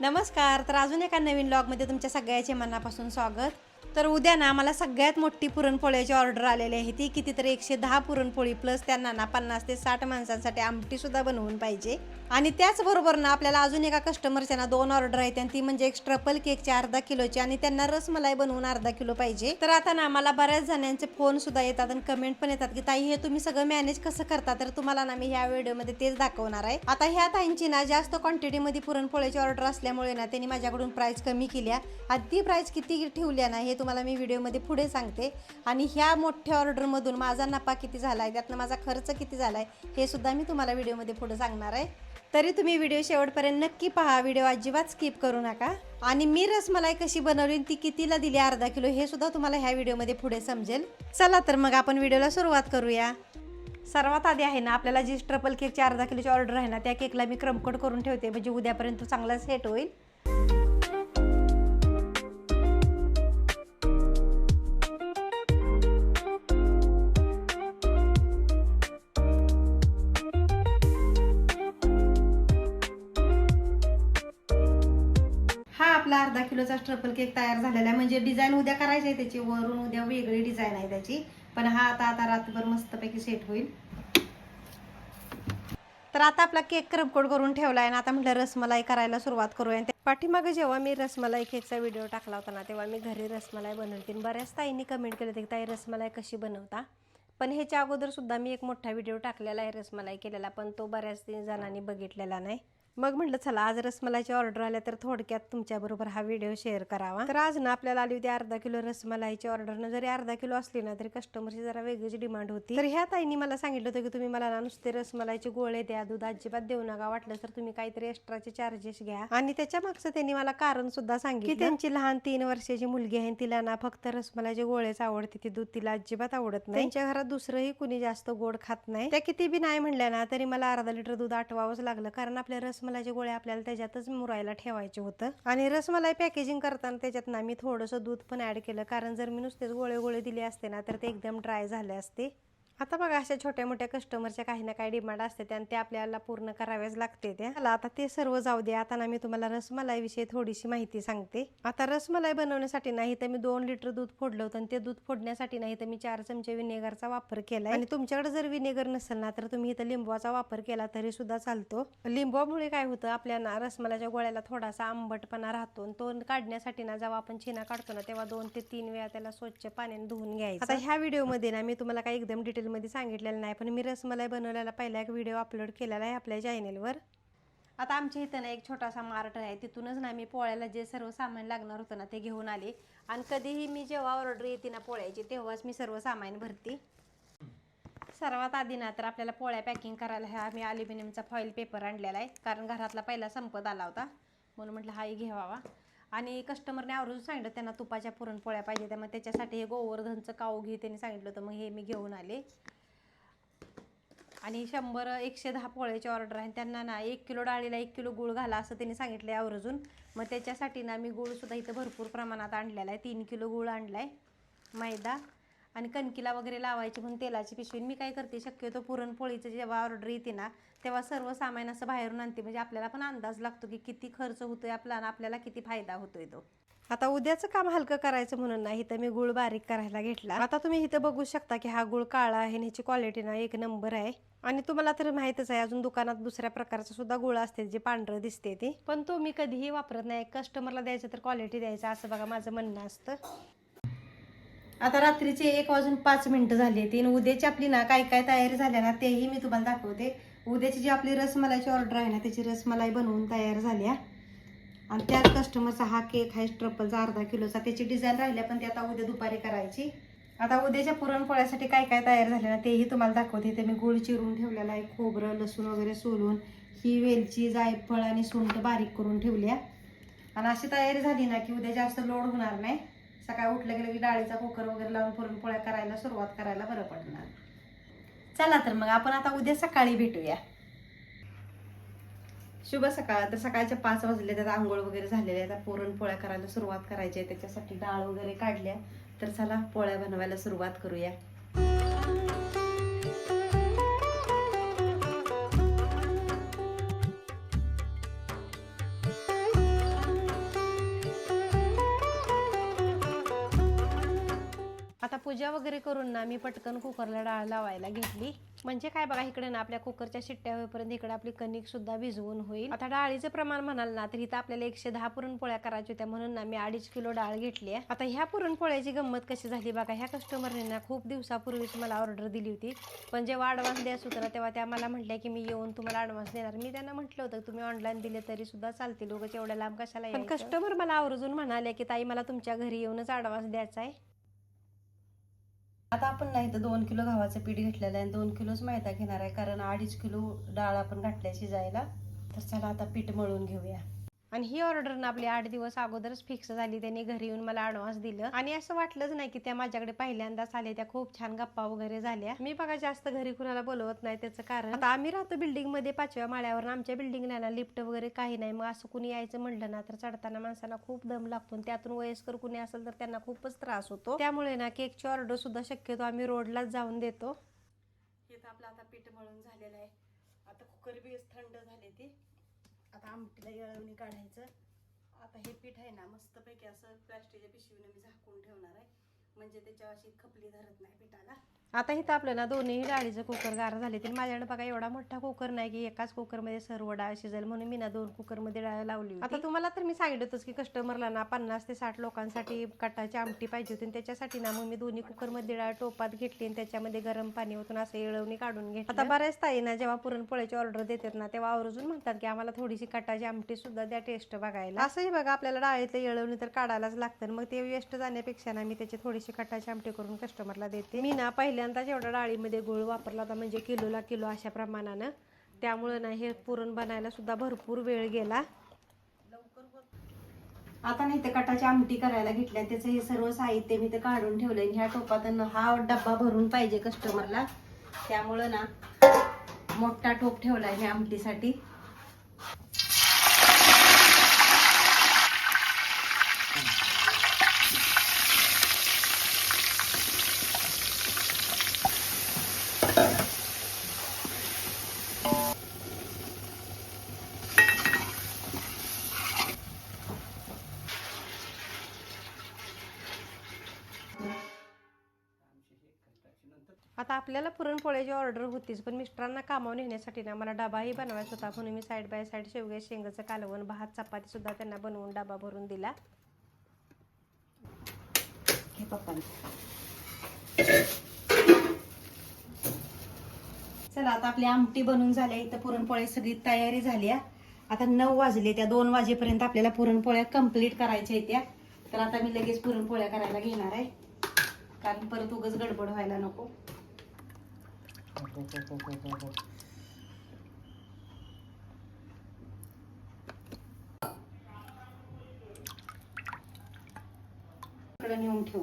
नमस्कार. तर अजून एका नवीन ब्लॉगमध्ये तुमच्या सगळ्याचे मनापासून स्वागत. तर उद्या ना मला सगळ्यात मोठी पुरणपोळ्याची ऑर्डर आलेली आहे ती कितीतरी एकशे दहा पुरणपोळी प्लस त्यांना ना पन्नास ते साठ माणसांसाठी आमटी सुद्धा बनवून पाहिजे. आणि त्याचबरोबर ना आपल्याला अजून एका कस्टमरच्या ना दोन ऑर्डर आहेत आणि ती म्हणजे एक ट्रपल केकची अर्धा किलोची आणि त्यांना रसमलाई बनवून अर्धा किलो पाहिजे. तर आता ना मला बऱ्याच जणांचे फोन सुद्धा येतात आणि कमेंट पण येतात की ताई हे तुम्ही सगळं मॅनेज कसं करता? तर तुम्हाला ना मी ह्या व्हिडिओमध्ये तेच दाखवणार आहे. आता ह्या ताईंची ना जास्त क्वांटिटीमध्ये पुरणपोळ्याची ऑर्डर असल्यामुळे ना त्यांनी माझ्याकडून प्राईस कमी केल्या आणि ती प्राइस किती ठेवल्या ना हे तुम्हाला मी व्हिडिओमध्ये पुढे सांगते. आणि ह्या मोठ्या ऑर्डरमधून माझा नफा किती झाला आहे त्यातनं माझा खर्च किती झाला आहे हे सुद्धा मी तुम्हाला व्हिडिओमध्ये पुढे सांगणार आहे. तरी तुम्ही व्हिडिओ शेवटपर्यंत नक्की पहा व्हिडिओ अजिबात स्किप करू नका. आणि मी रसमलाई कशी बनवली ती कितीला दिली अर्धा किलो हे सुद्धा तुम्हाला ह्या व्हिडिओमध्ये पुढे समजेल. चला तर मग आपण व्हिडिओला सुरुवात करूया. सर्वात आधी आहे ना आपल्याला जी ट्रपल केकची अर्धा किलोची ऑर्डर आहे ना त्या केकला मी क्रमकोट करून ठेवते म्हणजे उद्यापर्यंत चांगला सेट होईल. आपला अर्धा किलोचा ट्रपल केक तयार झालेला आहे. म्हणजे डिझाईन उद्या करायची आहे त्याची. वरून उद्या वेगळी डिझाईन आहे त्याची. पण हा आता आता रातभर मस्तपैकी सेट होईल. तर आता आपला केक क्रमकोट करून ठेवला आहे. ना आता म्हटलं रसमलाई करायला सुरुवात करूया. पाठीमागे जेव्हा मी रसमलाई केकचा व्हिडिओ टाकला होता ना तेव्हा मी घरी रसमलाई बनवते बऱ्याच ताईंनी कमेंट केले होते की ताई रसमलाई कशी बनवता? पण ह्याच्या अगोदर सुद्धा मी एक मोठा व्हिडिओ टाकलेला आहे रसमलाई केलेला. पण तो बऱ्याच जणांनी बघितलेला नाही. मग म्हटलं चला आज रसमलाईची ऑर्डर आल्या तर थोडक्यात तुमच्याबरोबर हा व्हिडिओ शेअर करावा. तर आज ना आपल्याला आली होती अर्धा किलो रसमलाईची ऑर्डर. जरी अर्धा किलो असली ना तरी कस्टमरची जरा वेगळीच डिमांड होती. तर ह्या ताईंनी मला सांगितलं होतं की तुम्ही मला ना नुसते रसमलाईचे गोळे द्या दूध अजिबात देऊ नका. वाटलं तर तुम्ही काहीतरी एक्स्ट्राचे चार्जेस घ्या. आणि त्याच्या मागचं त्यांनी मला कारण सुद्धा सांगितलं. की त्यांची लहान तीन वर्षाची मुलगी आहे तिला ना फक्त रसमलाईचे गोळेच आवडते. ती दूध तिला अजिबात आवडत नाही. त्यांच्या घरात दुसरंही कुणी जास्त गोड खात नाही. त्या किती बी नाही म्हणल्या ना तरी मला अर्धा लिटर दूध आठवावंच लागलं. कारण आपल्या रसमलाईचे गोळे आपल्याला त्याच्यातच मुरायला ठेवायचे होतं. आणि रसमलाई पॅकेजिंग करताना त्याच्यात ना मी थोडंसं दूध पण ॲड केलं. कारण जर मी नुसतेच गोळे गोळे दिले असते ना तर ते एकदम ड्राय झाले असते. आता बघा अशा छोट्या मोठ्या कस्टमरच्या काही ना काही डिमांड असते आणि ते आपल्याला पूर्ण करावेच लागते त्या. आता ते सर्व जाऊ दे आता ना मी तुम्हाला रसमलाई विषयी थोडीशी माहिती सांगते. आता रसमलाई बनवण्यासाठी नाही तर मी दोन लिटर दूध फोडलं होतं आणि ते दूध फोडण्यासाठी नाही तर मी चार चमचे विनेगरचा वापर केला आणि तुमच्याकडे जर विनेगर नसेल ना तर तुम्ही इथं लिंबवाचा वापर केला तरी सुद्धा चालतो. लिंबामुळे काय होतं आपल्याला रसमलाच्या गोळ्याला थोडासा आंबटपणा राहतो आणि तो काढण्यासाठी ना जेव्हा आपण चिना काढतो ना तेव्हा दोन ते तीन वेळा त्याला स्वच्छ पाण्याने धुवून घ्यायचं. आता ह्या व्हिडिओमध्ये ना मी तुम्हाला काही एकदम डिटेल डिटेलमध्ये सांगितलेलं नाही पण मी रसमलाई बनवलेला पहिला एक व्हिडिओ अपलोड केलेला आहे आपल्या चॅनेलवर आता आमच्या इथं ना एक छोटासा मार्ट आहे तिथूनच ना मी पोळ्याला जे सर्व सामान लागणार होतं ना ते घेऊन आले. आणि कधीही मी जेव्हा ऑर्डर येते ना पोळ्याची तेव्हाच मी सर्व सामान भरते. सर्वात आधी ना तर आपल्याला पोळ्या पॅकिंग करायला ह्या मी अल्युमिनियमचा फॉईल पेपर आणलेला आहे कारण घरातला पहिला संपत आला होता. म्हणून म्हटलं हाही घ्यावा आणि कस्टमरने आवर्जून सांगितलं त्यांना तुपाच्या पुरणपोळ्या पाहिजे त्यामुळे त्याच्यासाठी हे गोवर्धनचं काऊ घे त्यांनी सांगितलं होतं. मग हे मी घेऊन आले. आणि शंभर एकशे दहा पोळ्याची ऑर्डर आहे. त्यांना ना एक किलो डाळीला एक किलो गुळ घाला असं त्यांनी सांगितलं आहे आवर्जून. मग त्याच्यासाठी ना मी गुळसुद्धा इथं भरपूर प्रमाणात आणलेला आहे. तीन किलो गुळ आणला आहे मैदा. आणि कणकीला वगैरे लावायची म्हणून तेलाची पिशवी. मी काय करते शक्यतो पुरणपोळीचं जेव्हा ऑर्डर येते ना तेव्हा सर्व सामान असं बाहेरून आणते. म्हणजे आपल्याला पण अंदाज लागतो की किती खर्च होतोय आपला आणि आपल्याला किती फायदा होतोय तो. आता उद्याचं काम हलकं करायचं म्हणून नाही तर मी गुळ बारीक करायला घेतला. आता तुम्ही इथं बघू शकता की हा गुळ काळा आहे आणि ह्याची क्वालिटी ना एक नंबर आहे. आणि तुम्हाला तर माहितच आहे अजून दुकानात दुसऱ्या प्रकारचं सुद्धा गुळ असते जे पांढरं दिसते ते. पण तो मी कधीही वापरत नाही. कस्टमरला द्यायचं तर क्वालिटी द्यायचं असं बघा माझं म्हणणं असतं. आता रात्रीचे एक वाजून पाच मिनटं झाली तीन उद्याची आपली ना काय काय तयारी झाल्या ना तेही मी तुम्हाला दाखवते. उद्याची जी आपली रसमलाईची ऑर्डर आहे ना त्याची रसमलाई बनवून तयार झाल्या आणि त्याच कस्टमरचा हा केक आहे ट्रपलचा अर्धा किलोचा. त्याची डिझाईन राहिल्या पण ती आता उद्या दुपारी करायची. आता उद्याच्या पुरणपोळ्यासाठी काय काय तयार झाले ना तेही तुम्हाला दाखवते. ते मी गुळ चिरून ठेवलेला आहे खोबरं लसूण वगैरे सोलून. ही वेलची जायफळ आणि सुंठ बारीक करून ठेवल्या आणि अशी तयारी झाली ना की उद्या जास्त लोड होणार नाही. सकाळी उठलं गेलं की डाळीचा कुकर वगैरे लावून पुरणपोळ्या करायला सुरुवात करायला बरं पडणार. चला तर मग आपण आता उद्या सकाळी भेटूया. शुभ सकाळ. तर सकाळच्या पाच वाजले त्यात आंघोळ वगैरे झालेली आहे. आता पुरणपोळ्या करायला सुरुवात करायची आहे. त्याच्यासाठी डाळ वगैरे काढल्या. तर चला पोळ्या बनवायला सुरुवात करूया. पूजा वगैरे करून ना मी पटकन कुकरला डाळ लावायला घेतली. म्हणजे काय बघा इकडे ना आपल्या कुकरच्या शिट्ट्या होईपर्यंत इकडे आपली कणिक सुद्धा भिजवून होईल. आता डाळीचं प्रमाण म्हणाल ना तर इथं आपल्याला एकशे दहा पुरणपोळ्या करायच्या होत्या म्हणून ना मी अडीच किलो डाळ घेतली आहे. आता ह्या पुरणपोळ्याची गंमत कशी झाली बघा ह्या कस्टमरने ना खूप दिवसापूर्वीच मला ऑर्डर दिली होती. पण जेव्हा ॲडव्हान्स द्यायचं होतं ना तेव्हा त्या मला म्हटल्या की मी येऊन तुम्हाला ॲडव्हान्स देणार. मी त्यांना म्हटलं होतं तुम्ही ऑनलाईन दिले तरी सुद्धा चालतील लोक एवढ्या लांब कशाला पण कस्टमर मला आवर्जून म्हणाले की ताई मला तुमच्या घरी येऊनच ॲडव्हान्स द्यायचा आहे. आता आपण नाही तर दोन किलो गव्हाचं पीठ घेतलेलं आहे आणि दोन किलोच मैदा घेणार आहे कारण अडीच किलो डाळ आपण घातल्या शिजायला तर चला आता पीठ मळून घेऊया. आणि ही ऑर्डर ना आपली आठ दिवस अगोदरच फिक्स झाली. त्यांनी घरी येऊन मला ॲडव्हान्स दिलं. आणि असं वाटलंच नाही की त्या माझ्याकडे पहिल्यांदाच आले त्या खूप छान गप्पा वगैरे झाल्या. मी बघा जास्त घरी कुणाला बोलवत नाही त्याचं कारण आता आम्ही राहतो बिल्डिंगमध्ये पाचव्या माळ्यावर आमच्या बिल्डिंगला ना लिफ्ट वगैरे काही नाही. मग असं कुणी यायचं म्हणलं ना तर चढताना माणसाला खूप दम लागतो आणि त्यातून वयस्कर कुणी असेल तर त्यांना खूपच त्रास होतो. त्यामुळे ना केकची ऑर्डर सुद्धा शक्यतो आम्ही रोडलाच जाऊन देतो. हे तर आपलं आता पीठ मळून झालेलं आहे. आता कुकर बी थंड झाले ती. आता आमटीला येळवणी काढायचं. आता हे पीठ आहे ना मस्तपैकी असं प्लॅस्टिकच्या पिशवीनं मी झाकून ठेवणार आहे. म्हणजे त्याच्या अशी खपली धरत नाही पिठाला. आता इथं आपलं ना दोन्ही डाळीचं कुकर गार झाले तर माझ्याकडे बघा एवढा मोठा कुकर नाही की एकाच कुकरमध्ये सर्व डाळ शिजेल म्हणून मी ना दोन कुकरमध्ये डाळ लावली. आता तुम्हाला तर मी सांगितलं होतंच की कस्टमरला ना पन्नास ते साठ लोकांसाठी कटाची आमटी पाहिजे होती त्याच्यासाठी ना मग मी दोन्ही कुकरमध्ये डाळ टोपात घेतली आणि त्याच्यामध्ये गरम पाणी ओतून असं येळवणी काढून घेतली. आता बऱ्याच ताई ना जेव्हा पुरणपोळ्याची ऑर्डर देतात ना तेव्हा आवर्जून म्हणतात की आम्हाला थोडीशी कटाची आमटी सुद्धा द्या टेस्ट बघायला. असंही बघा आपल्याला डाळीतलं येळवणी तर काढायलाच लागतं मग ते वेस्ट जाण्यापेक्षा ना मी त्याची थोडीशी कटाची आमटी करून कस्टमरला देते. मी ना पहिल्यांदाच एवढा डाळीमध्ये गुळ वापरला होता म्हणजे किलोला किलो अशा प्रमाणानं. त्यामुळं ना हे पुरण बनायला सुद्धा भरपूर वेळ गेला. आता नाही तर कटाची आमटी करायला घेतल्या त्याचं हे सर्व साहित्य मी तर काढून ठेवलं ह्या टोपात हा डब्बा भरून पाहिजे कस्टमरला त्यामुळं ना मोठा टोप ठेवला ह्या आमटीसाठी. आता आपल्याला पुरणपोळ्याची ऑर्डर होतीच पण मिस्टरांना कामावर नेण्यासाठी ना मला डबाही बनवायचा होता. म्हणून मी साईड बाय साईड शेवग्या शेंगाचं कालवण भात चपाती सुद्धा त्यांना बनवून डबा भरून दिला. हे चला आता आपली आमटी बनवून झाल्या इथं पुरणपोळी सगळी तयारी झाली आहे. आता नऊ वाजले त्या दोन वाजेपर्यंत आपल्याला पुरणपोळ्या कंप्लीट करायच्या आहेत त्या. तर आता मी लगेच पुरणपोळ्या करायला घेणार आहे. कारण परत उगच गडबड व्हायला नको. इकडे नेऊन ठेव.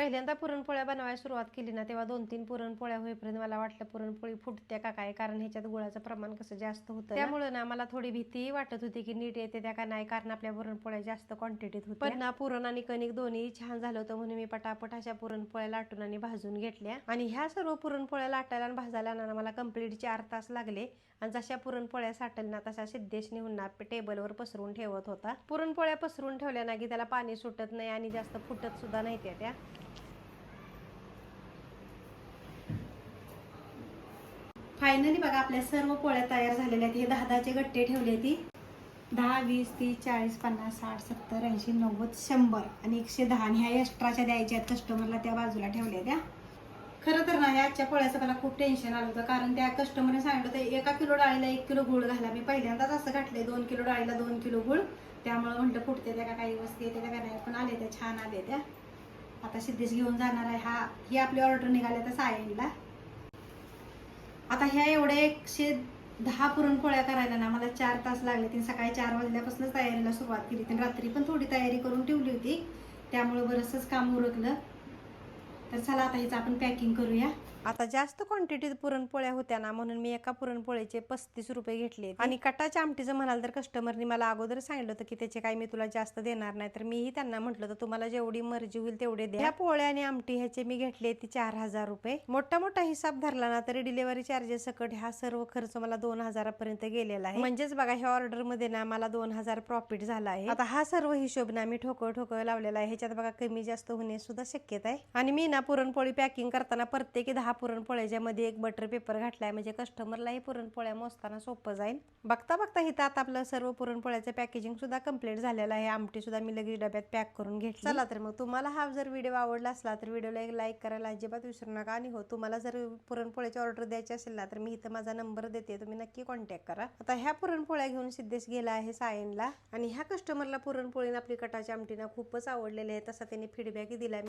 पहिल्यांदा पुरणपोळ्या बनवायला सुरुवात केली ना तेव्हा दोन तीन पुरणपोळ्या होईपर्यंत मला वाटलं पुरणपोळी फुटते का काय? कारण ह्याच्यात गुळाचं प्रमाण कसं जास्त होतं त्यामुळे ना मला थोडी भीती वाटत होती की नीट येते त्या का नाही? कारण आपल्या पुरणपोळ्या जास्त क्वांटिटीत होत्या. पण ना पुरण आणि कणिक दोन्ही छान झालं होतं म्हणून मी पटापट अशा पुरणपोळ्या लाटून आणि भाजून घेतल्या. आणि ह्या सर्व पुरणपोळ्या लाटायला आणि भाजायला ना मला कंप्लीट चार तास लागले. आणि जशा पुरणपोळ्या साठल ना तशा सिद्धेश नेऊन ना टेबलवर पसरून ठेवत होता. पुरणपोळ्या पसरून ठेवल्या ना की त्याला पाणी सुटत नाही आणि जास्त फुटत सुद्धा नाही त्या. फायनली बघा आपल्या सर्व पोळ्या तयार झालेल्या आहेत. हे दहा दहाचे गट्टे ठेवले ती दहा वीस तीस चाळीस पन्नास साठ सत्तर ऐंशी नव्वद शंभर आणि एकशे दहा. आणि ह्या एक्स्ट्राच्या द्यायच्या आहेत. कस्टमरला त्या बाजूला ठेवल्या त्या खरं तर ना ह्या आजच्या पोळ्याचं मला खूप टेन्शन आलं होतं. कारण त्या कस्टमरने सांगितलं होतं एका किलो डाळीला एक किलो गुळ घाला. मी पहिल्यांदाच असं घातलंय दोन किलो डाळीला दोन किलो गुळ. त्यामुळे म्हटलं फुटते त्या का काही वस्ती येते त्या का नाही. पण आले त्या छान आले त्या. आता सिद्धेश घेऊन जाणार आहे. हा ही आपली ऑर्डर निघाल्या तर सायनला. आता ह्या एवढ्या एकशे दहा पुरणपोळ्या करायला ना मला चार तास लागले. तीन सकाळी चार वाजल्यापासूनच तयारीला सुरुवात केली. तीन रात्री पण थोडी तयारी करून ठेवली होती. त्यामुळे बरंचसंच काम उरकलं. तर चला आता ह्याचं आपण पॅकिंग करूया. आता जास्त क्वांटिटीत पुरणपोळ्या होत्या ना म्हणून मी एका पुरणपोळीचे पस्तीस रुपये घेतले आणि कटाच्या आमटीचं म्हणाल तर कस्टमरनी मला अगोदर सांगितलं होतं की त्याचे काही मी तुला जास्त देणार नाही तर मीही त्यांना म्हटलं होतं तुम्हाला जेवढी मर्जी होईल तेवढे द्या. ह्या पोळ्या आणि आमटी ह्याचे मी घेतले ती चार हजार रुपये. मोठा मोठा हिसाब धरला ना तरी डिलिव्हरी चार्जेस सकट हा सर्व खर्च मला दोन हजारापर्यंत गेलेला आहे. म्हणजेच बघा ह्या ऑर्डरमध्ये ना मला दोन हजार प्रॉफिट झाला आहे. आता हा सर्व हिशोब ना मी ठोकळ ठोकळ लावलेला आहे. ह्याच्यात बघा कमी जास्त होणे सुद्धा शक्यता आहे. आणि मी ना पुरणपोळी पॅकिंग करताना प्रत्येकी दहा हा पुरणपोळ्याच्यामध्ये एक बटर पेपर घातलाय म्हणजे कस्टमरलाही पुरणपोळ्या मोजताना सोपं जाईल. बघता बघता इथं आता आपलं सर्व पुरणपोळ्याचं पॅकेजिंग सुद्धा कंप्लीट झालेलं आहे. आमटी सुद्धा मी लगेच डब्यात पॅक करून घेतली. चला तर मग तुम्हाला हा जर व्हिडिओ आवडला असला तर व्हिडिओला एक लाईक करायला अजिबात विसरू नका. आणि हो तुम्हाला जर पुरणपोळ्याची ऑर्डर द्यायची असेल ना तर मी इथं माझा नंबर देते. तुम्ही नक्की कॉन्टॅक्ट करा. आता ह्या पुरणपोळ्या घेऊन सिद्धेश गेला आहे सायनला. आणि ह्या कस्टमरला पुरणपोळीनं आपली कटाची आमटीना खूपच आवडलेली आहे. तसा त्यांनी फीडबॅक दिला मी